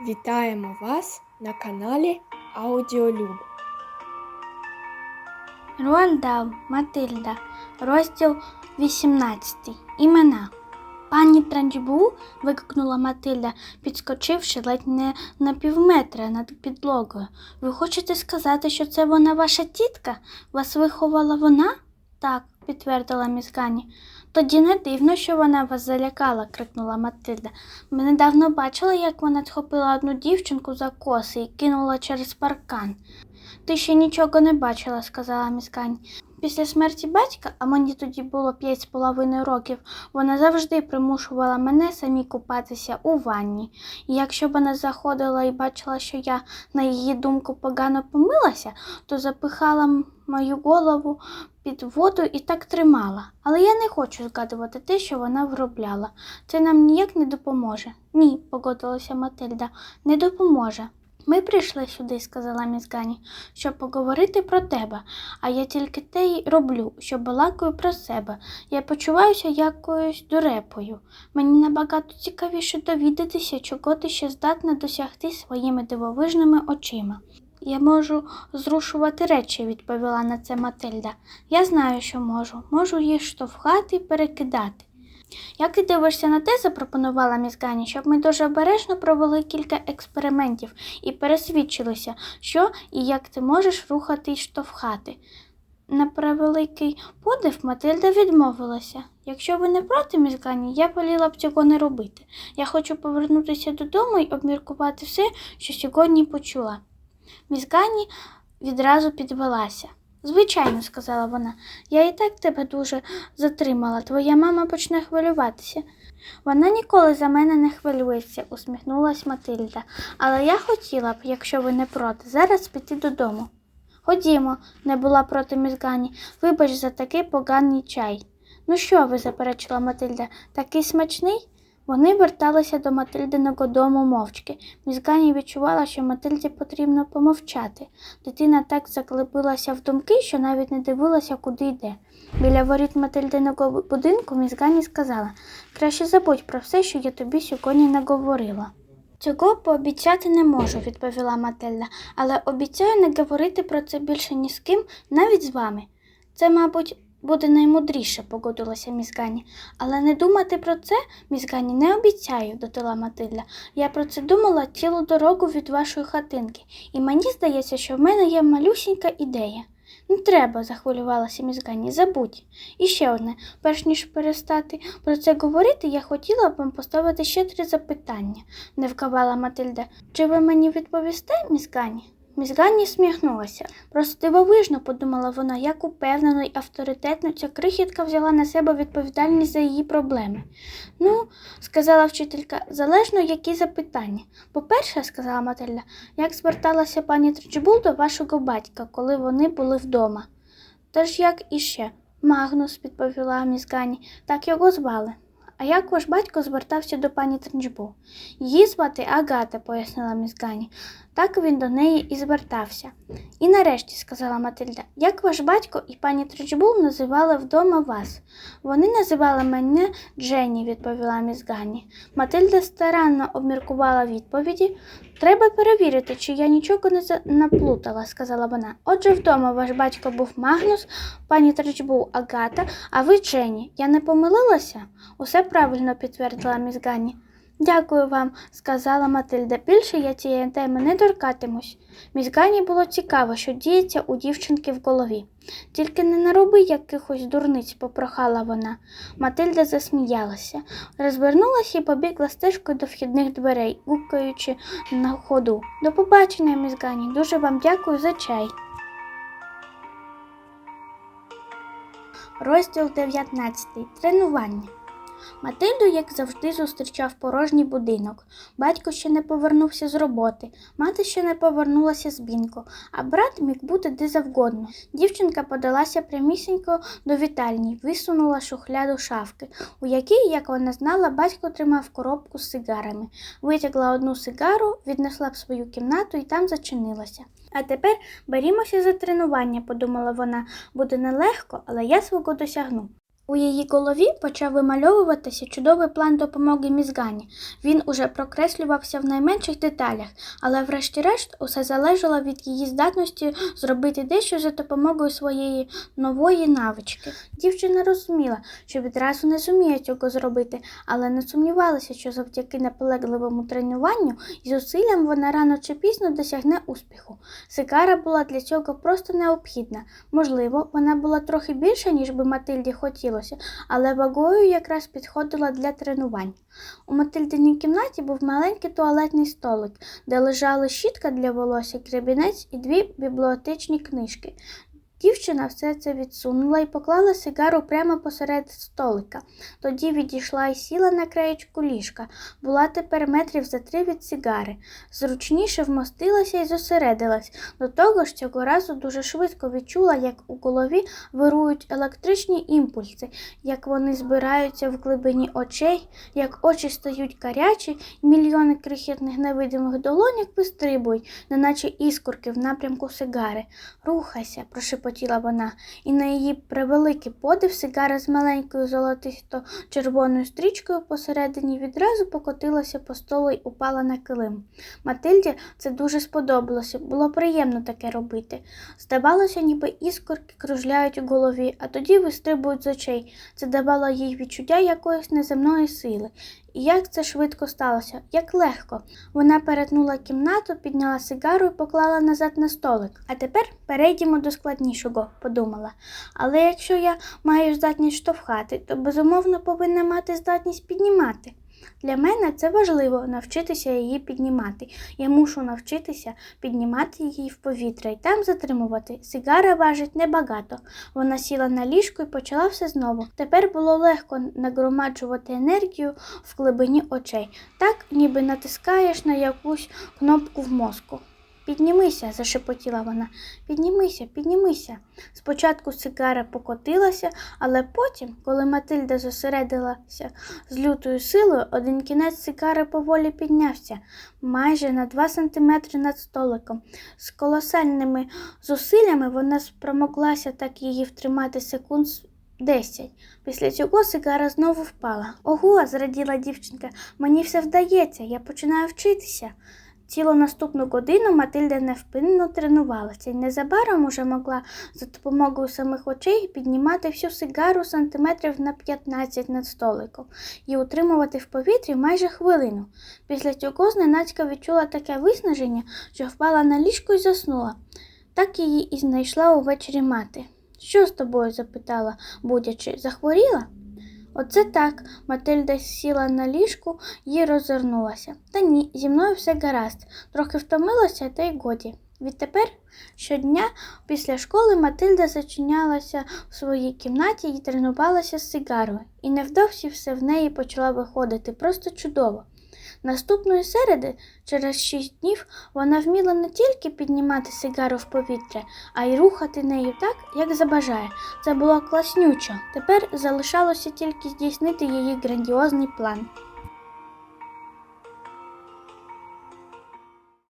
Вітаємо вас на каналі Аудіолюб. Руальдал Матильда, розділ 18. Імена. Пані Транджбу, викликнула Матильда, підскочивши ледь не на півметра над підлогою. Ви хочете сказати, що це вона ваша тітка? Вас виховала вона? Так, підтвердила міс. Тоді не дивно, що вона вас залякала, крикнула Матильда. Ми недавно бачили, як вона схопила одну дівчинку за коси і кинула через паркан. Ти ще нічого не бачила, сказала міскань. Після смерті батька, а мені тоді було п'ять з половиною років, вона завжди примушувала мене самі купатися у ванні. І якщо вона заходила і бачила, що я, на її думку, погано помилася, то запихала мою голову під воду і так тримала. Але я не хочу згадувати те, що вона вробляла. Це нам ніяк не допоможе. Ні, погодилася Матильда, не допоможе. Ми прийшли сюди, сказала міс Гані, щоб поговорити про тебе, а я тільки те й роблю, що балакаю про себе. Я почуваюся якоюсь дурепою. Мені набагато цікавіше довідатися, чого ти ще здатна досягти своїми дивовижними очима. Я можу зрушувати речі, відповіла на це Матильда. Я знаю, що можу. Можу їх штовхати перекидати. Як ти дивишся на те, запропонувала міс Гані, щоб ми дуже обережно провели кілька експериментів і пересвідчилися, що і як ти можеш рухати й штовхати. На превеликий подив Матильда відмовилася. Якщо ви не проти, міс Гані, я воліла б цього не робити. Я хочу повернутися додому і обміркувати все, що сьогодні почула. Міс Гані відразу підвелася. Звичайно, сказала вона, я і так тебе дуже затримала. Твоя мама почне хвилюватися. Вона ніколи за мене не хвилюється, усміхнулась Матильда. Але я хотіла б, якщо ви не проти, зараз піти додому. Ходімо, не була проти мізгані. Вибач за такий поганий чай. Ну що ви, заперечила Матильда, такий смачний? Вони верталися до Матильдиного дому мовчки. Мізгані відчувала, що Матильді потрібно помовчати. Дитина так заглибилася в думки, що навіть не дивилася, куди йде. Біля воріт Матильдиного будинку Мізгані сказала краще забудь про все, що я тобі сьогодні наговорила. Цього пообіцяти не можу, відповіла Матильда, але обіцяю не говорити про це більше ні з ким, навіть з вами. Це, мабуть, буде наймудріше, погодилася мізгані. Але не думати про це, мізгані, не обіцяю, додала Матильда. Я про це думала цілу дорогу від вашої хатинки, і мені здається, що в мене є малюсінька ідея. Не треба, захвилювалася мізгані, забудь. І ще одне, перш ніж перестати про це говорити, я хотіла б вам поставити ще три запитання, не вкавала Матильда. Чи ви мені відповісте, мізгані? Мізгані сміхнулася. Просто дивовижно, подумала вона, як упевнено й авторитетно ця крихітка взяла на себе відповідальність за її проблеми. Ну, сказала вчителька, залежно які запитання. По-перше, сказала Матильда, як зверталася пані Тричбул до вашого батька, коли вони були вдома. Та ж як іще? Магнус, відповіла мізгані, так його звали. А як ваш батько звертався до пані Тринджбу? Її звати Агата, пояснила мізгані. Так він до неї і звертався. І нарешті, сказала Матильда, як ваш батько і пані Тричбул називали вдома вас? Вони називали мене Дженні, відповіла мізгані. Матильда старанно обміркувала відповіді. Треба перевірити, чи я нічого не наплутала, сказала вона. Отже, вдома ваш батько був Магнус, пані Тричбул Агата, а ви Дженні. Я не помилилася? Усе правильно підтвердила мізгані. Дякую вам, сказала Матильда. Більше я цієї теми не торкатимусь. Мізгані було цікаво, що діється у дівчинки в голові. Тільки не нароби якихось дурниць, попрохала вона. Матильда засміялася, розвернулася і побігла стежкою до вхідних дверей, гукаючи на ходу. До побачення, мізгані. Дуже вам дякую за чай. Розділ 19. Тренування. Матильду, як завжди, зустрічав порожній будинок. Батько ще не повернувся з роботи, мати ще не повернулася з бінку, а брат міг бути де завгодно. Дівчинка подалася прямісінько до вітальні, висунула шухляду шафки, у якій, як вона знала, батько тримав коробку з сигарами. Витягла одну сигару, віднесла в свою кімнату і там зачинилася. А тепер берімося за тренування, подумала вона. Буде нелегко, але я свого досягну. У її голові почав вимальовуватися чудовий план допомоги мізгані. Він уже прокреслювався в найменших деталях, але врешті-решт усе залежало від її здатності зробити дещо за допомогою своєї нової навички. Дівчина розуміла, що відразу не зуміє цього зробити, але не сумнівалася, що завдяки наполегливому тренуванню і зусиллям вона рано чи пізно досягне успіху. Сигара була для цього просто необхідна. Можливо, вона була трохи більша, ніж би Матильді хотілося, але вагою якраз підходила для тренувань. У Матильдиній кімнаті був маленький туалетний столик, де лежали щітка для волосся, кребінець і дві бібліотечні книжки. Дівчина все це відсунула і поклала сигару прямо посеред столика. Тоді відійшла і сіла на краєчку ліжка. Була тепер метрів за три від сигари. Зручніше вмостилася і зосередилась. До того ж, цього разу дуже швидко відчула, як у голові вирують електричні імпульси, як вони збираються в глибині очей, як очі стають гарячі, і мільйони крихітних невидимих долоньок вистрибують, неначе іскорки в напрямку сигари. Рухайся, прошепотіла вона, і на її превеликий подив сигара з маленькою золотисто-червоною стрічкою посередині відразу покотилася по столу й упала на килим. Матильді це дуже сподобалося, було приємно таке робити. Здавалося, ніби іскорки кружляють у голові, а тоді вистрибують з очей. Це давало їй відчуття якоїсь неземної сили. І як це швидко сталося, як легко. Вона перетнула кімнату, підняла сигару і поклала назад на столик. А тепер перейдемо до складнішого, подумала. Але якщо я маю здатність штовхати, то безумовно повинна мати здатність піднімати. Для мене це важливо навчитися її піднімати. Я мушу навчитися піднімати її в повітря і там затримувати. Сигара важить небагато. Вона сіла на ліжко і почала все знову. Тепер було легко нагромаджувати енергію в глибині очей, так ніби натискаєш на якусь кнопку в мозку. Піднімися, зашепотіла вона. Піднімися, піднімися. Спочатку сигара покотилася, але потім, коли Матильда зосередилася з лютою силою, один кінець сигари поволі піднявся майже на два сантиметри над столиком. З колосальними зусиллями вона спромоглася так її втримати секунд десять. Після цього сигара знову впала. Ого, зраділа дівчинка, мені все вдається, я починаю вчитися. Цілу наступну годину Матильда невпинно тренувалася і незабаром уже могла за допомогою самих очей піднімати всю сигару сантиметрів на 15 над столиком і утримувати в повітрі майже хвилину. Після цього зненацька відчула таке виснаження, що впала на ліжко і заснула. Так її і знайшла увечері мати. Що з тобою? запитала, будячи, захворіла? Оце так. Матильда сіла на ліжку і розвернулася. Та ні, зі мною все гаразд. Трохи втомилася, та й годі. Відтепер щодня після школи Матильда зачинялася в своїй кімнаті і тренувалася з сигарою. І невдовзі все в неї почало виходити просто чудово. Наступної середи, через шість днів, вона вміла не тільки піднімати сигару в повітря, а й рухати нею так, як забажає. Це було класнючо. Тепер залишалося тільки здійснити її грандіозний план.